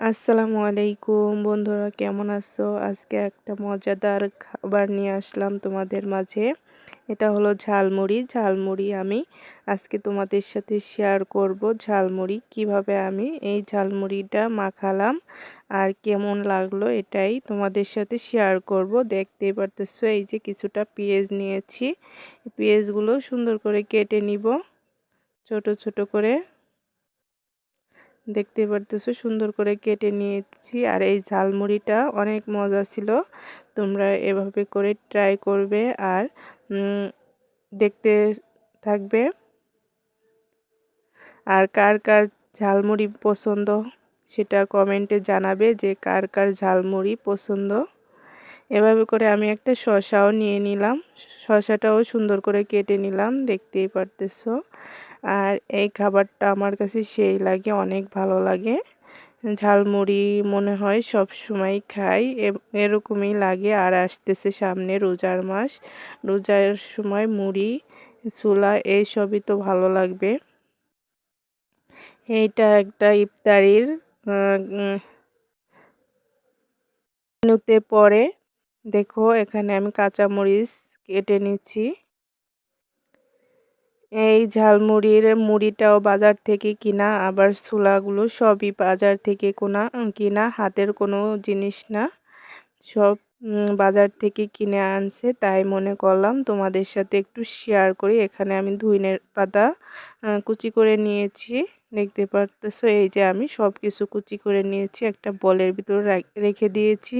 আসসালামু আলাইকুম বন্ধুরা, কেমন আছো? আজকে একটা মজাদার খাবার নিয়ে আসলাম তোমাদের মাঝে। এটা হলো ঝালমুড়ি। ঝালমুড়ি আমি আজকে তোমাদের সাথে শেয়ার করব ঝালমুড়ি, কীভাবে আমি এই ঝালমুড়িটা মাখালাম আর কেমন লাগল এটাই তোমাদের সাথে শেয়ার করব। দেখতেই পারতেছো, এই যে কিছুটা পেঁয়াজ নিয়েছি। পেঁয়াজগুলো সুন্দর করে কেটে নিব, ছোট ছোট করে। দেখতে পারতেছো, সুন্দর করে কেটে নিয়েছি। আর এই ঝালমুড়িটা অনেক মজা ছিল। তোমরা এভাবে করে ট্রাই করবে আর দেখতে থাকবে। আর কার কার ঝালমুড়ি পছন্দ সেটা কমেন্টে জানাবে যে কার কার ঝালমুড়ি পছন্দ। এভাবে করে আমি একটা শশাও নিয়ে নিলাম। শশাটাও সুন্দর করে কেটে নিলাম, দেখতেই পারতেছো। আর এই খাবারটা আমার কাছে সেই লাগে, অনেক ভালো লাগে। ঝালমুড়ি মনে হয় সব সময় খাই এরকমই লাগে। আর আসতেছে সামনে রোজার মাস। রোজার সময় মুড়ি চুলা এইসবই তো ভালো লাগবে। এইটা একটা ইফতারির মেনুতে পরে দেখো, এখানে আমি কাঁচামরিচ কেটে নিচ্ছি। এই ঝালমুড়ির মুড়িটাও বাজার থেকে কিনা, আবার ছোলাগুলো সবই বাজার থেকে কোনা, কিনা, হাতের কোনো জিনিস না। সব বাজার থেকে কিনে আনছে, তাই মনে করলাম তোমাদের সাথে একটু শেয়ার করি। এখানে আমি ধুইনের পাতা কুচি করে নিয়েছি। দেখতে পারতেছো, এই যে আমি সব কিছু কুচি করে নিয়েছি, একটা বলের ভিতর রেখে দিয়েছি।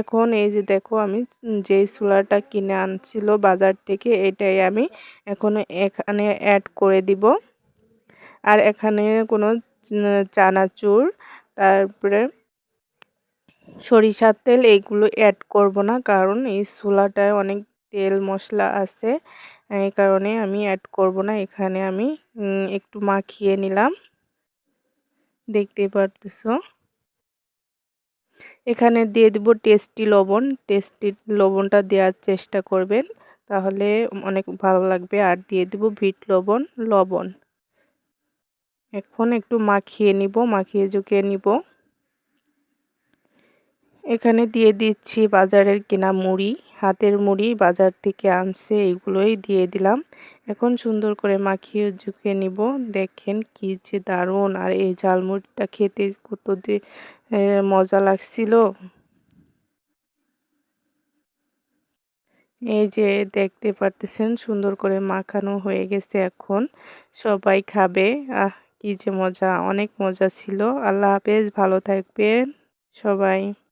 এখন এই যে দেখো আমি যেই চুলাটা কিনে আনছিল বাজার থেকে, এটাই আমি এখন এখানে অ্যাড করে দিব। আর এখানে কোনো চানাচুর, তারপরে সরিষার তেল এইগুলো অ্যাড করব না, কারণ এই চুলাটায় অনেক তেল মশলা আছে, এই কারণে আমি অ্যাড করব না, এখানে আমি একটু মাখিয়ে নিলাম। দেখতে পারতেছো? এখানে দিয়ে দেব টেস্টি লবণ, টেস্টি লবণটা দেওয়ার চেষ্টা করবেন, তাহলে অনেক ভালো লাগবে। আর দিয়ে দেব ভিট লবণ লবণ। এখন একটু মাখিয়ে নিব, মাখিয়ে ঝুঁকিয়ে নিব। এখানে দিয়ে দিচ্ছি বাজারের কেনা মুড়ি, হাতের মুড়ি, বাজার থেকে আনছে এগুলোই দিয়ে দিলাম। এখন সুন্দর করে মাখিয়ে ঝুঁকে নিব। দেখেন কি যে দারুণ। আর এই ঝালমুড়িটা খেতে কত মজা লাগছিল। এই যে দেখতে পারতেছেন, সুন্দর করে মাখানো হয়ে গেছে এখন। সবাই খাবে। আহ, কি যে মজা, অনেক মজা ছিল। আল্লাহ হাফেজ, ভালো থাকবেন সবাই।